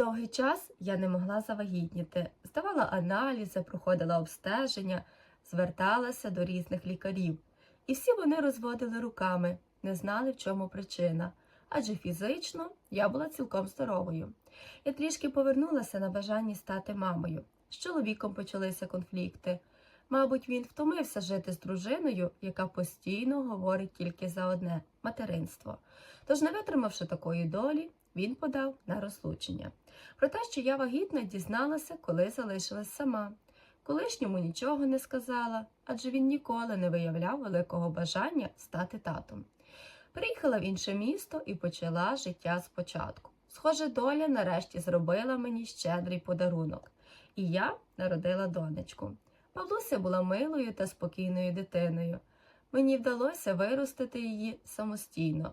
Довгий час я не могла завагітніти, здавала аналізи, проходила обстеження, зверталася до різних лікарів. І всі вони розводили руками, не знали, в чому причина. Адже фізично я була цілком здоровою. Я трішки повернулася на бажанні стати мамою. З чоловіком почалися конфлікти. Мабуть, він втомився жити з дружиною, яка постійно говорить тільки за одне материнство. Тож, не витримавши такої долі, він подав на розлучення. Про те, що я вагітна, дізналася, коли залишилась сама. Колишньому нічого не сказала, адже він ніколи не виявляв великого бажання стати татом. Приїхала в інше місто і почала життя спочатку. Схоже, доля нарешті зробила мені щедрий подарунок, і я народила донечку. Павлуся була милою та спокійною дитиною. Мені вдалося виростити її самостійно.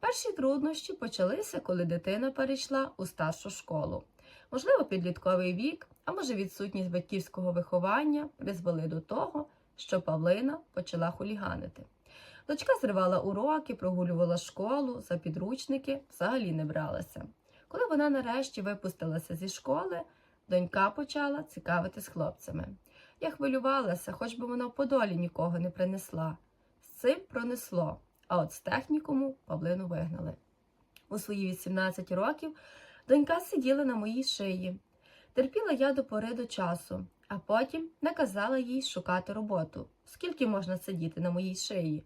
Перші труднощі почалися, коли дитина перейшла у старшу школу. Можливо, підлітковий вік, а може відсутність батьківського виховання призвели до того, що Павлина почала хуліганити. Дочка зривала уроки, прогулювала школу, за підручники взагалі не бралася. Коли вона нарешті випустилася зі школи, донька почала цікавити з хлопцями. Я хвилювалася, хоч би вона в подолі нікого не принесла. З цим пронесло, а от з технікуму Павлину вигнали. У свої 18 років донька сиділа на моїй шиї. Терпіла я до пори до часу, а потім наказала їй шукати роботу. Скільки можна сидіти на моїй шиї?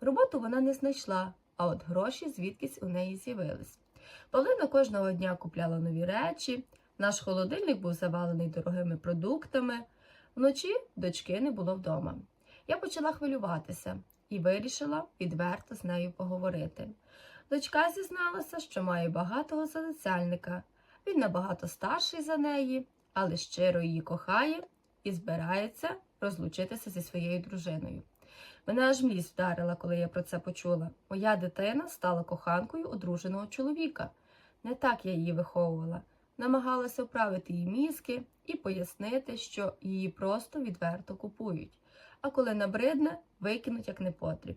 Роботу вона не знайшла, а от гроші звідкись у неї з'явились. Павлина кожного дня купляла нові речі, наш холодильник був завалений дорогими продуктами. Вночі дочки не було вдома. Я почала хвилюватися і вирішила відверто з нею поговорити. Дочка зізналася, що має багатого залицяльника. Він набагато старший за неї, але щиро її кохає і збирається розлучитися зі своєю дружиною. Мене аж млість вдарила, коли я про це почула. Моя дитина стала коханкою одруженого чоловіка. Не так я її виховувала. Намагалася вправити її мізки і пояснити, що її просто відверто купують. А коли набридне, викинуть як непотріб.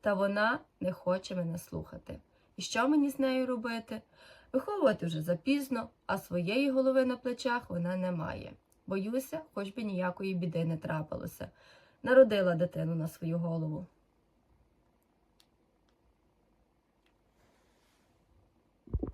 Та вона не хоче мене слухати. І що мені з нею робити? Виховувати вже запізно, а своєї голови на плечах вона не має. Боюся, хоч би ніякої біди не трапилося. Народила дитину на свою голову.